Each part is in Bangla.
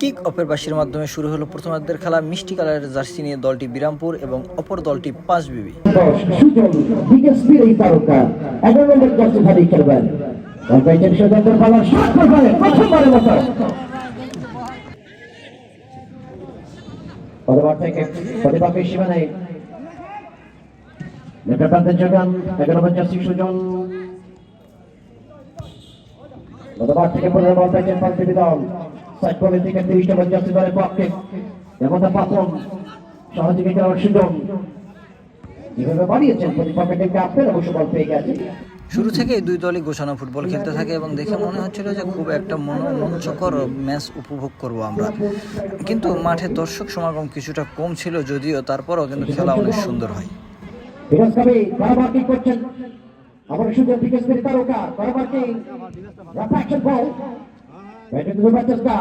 কিক অফের বাসির মাধ্যমে শুরু হলো প্রথমার্ধের খেলা। মিষ্টি কালারের জার্সি নিয়ে দলটি বিরামপুর এবং অপর দলটি পাঁচ বিবি দশ সুজন বিকেএসপির এই তারকা এগারো নম্বর জার্সি ধারী খেলবেন কম্পাইটেন সদস্য পালার সাত প্রথমবারের মতো। পরবর্তী থেকে প্রতিপক্ষের সীমানায় নেতা প্রান্তের যোগান এগারো জার্সি সুজন। গতবার থেকে পনেরো বল পেয়েছেন পাল্টি দল। সাইড বলের থেকে তিরিশ নম্বর জার্সি দলের পক্ষে যেমনটা পাপন, সহযোগী খেলোয়াড় সুজন যেভাবে বাড়িয়েছেন প্রতিপক্ষের টিমকে আপেল অবশ্য বল পেয়ে গেছে। শুরু থেকে দুই দলই গোছানো ফুটবল খেলতে থাকে এবং দেখে মনে হচ্ছিল যে খুব একটা মনোমঞ্চকর ম্যাচ উপভোগ করব আমরা। কিন্তু মাঠে দর্শক সমাগম কিছুটা কম ছিল যদিও তারপরও কিন্তু খেলা অনেক সুন্দর হয়। আবার সুযোগ তারকা বল। ব্যাটিং চেষ্টা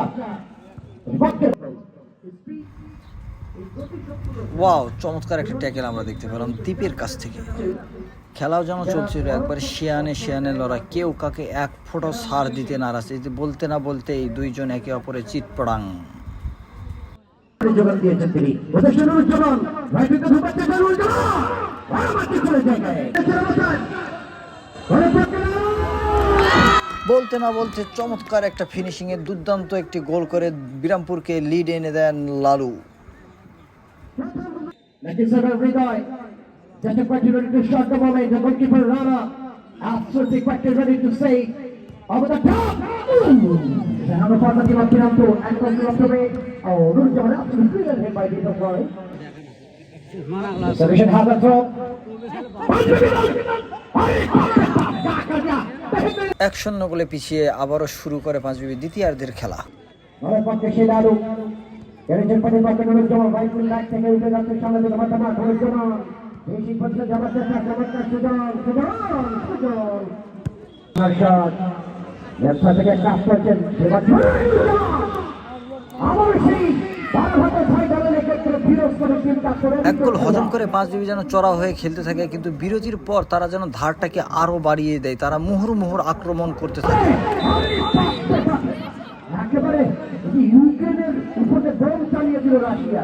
বিপক্ষের ওয়াও চমৎকার একটা ট্যাকেল আমরা দেখতে পেলাম দ্বীপের কাছ থেকে। খেলাও যেন চলছিল একবার শিয়ানে শিয়ানে লড়াই কেউ কাকে এক ফোঁটো সার দিতে নারাজ এই বলতে না বলতে এই দুইজন একে অপরের চিৎপড়াং বলতে না বলতে চমৎকার একটা ফিনিশিং এ দুর্দান্ত একটি গোল করে বিরামপুরকে লিড এনে দেন Lalu. Just a question ready to shot the moment. The goalkeeper Rana, absolutely quite ready to say over the top. Another part of the Piramto and comes up to me. Oh, Nurjaman absolutely brilliant hit by Deepak Roy. Solution has a throw. এক শূন্য গোলে পিছিয়ে আবারও শুরু করে পাঁচ বিবি দ্বিতীয়ার্ধের খেলা পক্ষে সেই লালু প্রতিপক্ষে নুরুজ্জামান বাইকুল লাইট থেকে উঠে যাচ্ছে সামনে দিকে মাথা নুরুজ্জামান যাবার চেষ্টা চমৎকার সুজন সুজন সুজন ব্যবসা থেকে কাজ করছেন আবার সেই এক গোল হজম করে পাঁচ বিবি যেন চড়া হয়ে খেলতে থাকে কিন্তু বিরতির পর তারা যেন ধারটাকে আরও বাড়িয়ে দেয় তারা মুহুর মুহুর আক্রমণ করতে থাকে। ইউক্রেনের উপরে বোম চালিয়ে দিল রাশিয়া।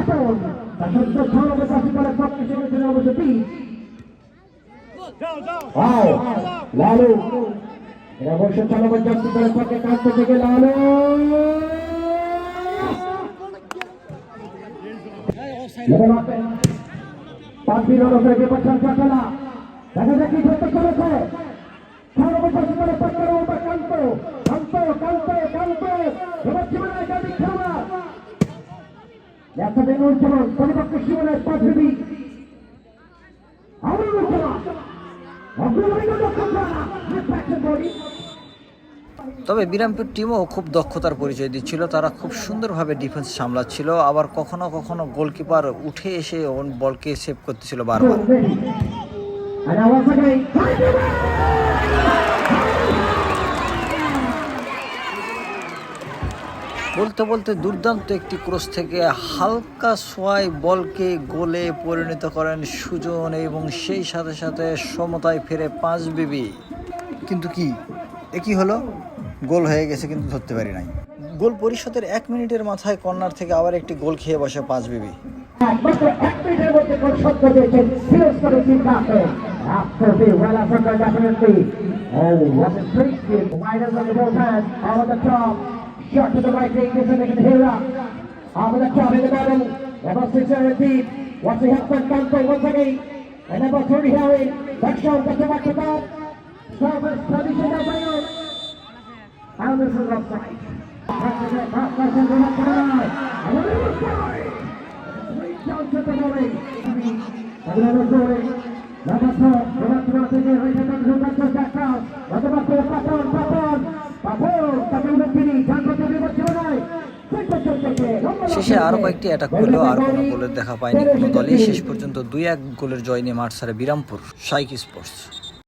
লালু এরা বসে চালাবার যাত্রী করে পক্ষে থেকে লালু পাঁচ দিন হলো করে বিপক্ষণ চাচলা দেখা যাক কি করতে চলেছে সর্বশেষ করে পক্ষের উপর কান্ত কান্ত কান্ত কান্ত তবে বিরামপুর টিমও খুব দক্ষতার পরিচয় দিচ্ছিল তারা খুব সুন্দরভাবে ডিফেন্স সামলাচ্ছিল আবার কখনো কখনো গোলকিপার উঠে এসে ওন বলকে সেভ করতেছিল বারবার। বলতে বলতে দুর্দান্ত একটি ক্রস থেকে হালকা সোয়াই বলকে গোলে পরিণত করেন সুজন এবং সেই সাথে সাথে সমতায় ফিরে পাঁচ বিবি কিন্তু কি একই হলো গোল হয়ে গেছে কিন্তু ধরতে পারি নাই গোল পরিষদের এক মিনিটের মাথায় কর্নার থেকে আবার একটি গোল খেয়ে বসে পাঁচ বিবি. Oh, what a great. Miners on the both hands, over the top. Shot to the right, Rangers and Hira. After the top in the middle, number six and deep. What's the happened? Once again. And number three, Harry. That shot got the back to. Service tradition of Mayo. And this is offside. Another story. Number four, Robert Martin, right hand on the back cross. Robert Martin, back on, back on. শেষে আরও কয়েকটি অ্যাটাক করলেও আর কোনো গোলের দেখা পায়নি কোনো দলই। শেষ পর্যন্ত দুই এক গোলের জয় নিয়ে মাঠ ছাড়ে বিরামপুর সাইক স্পোর্টস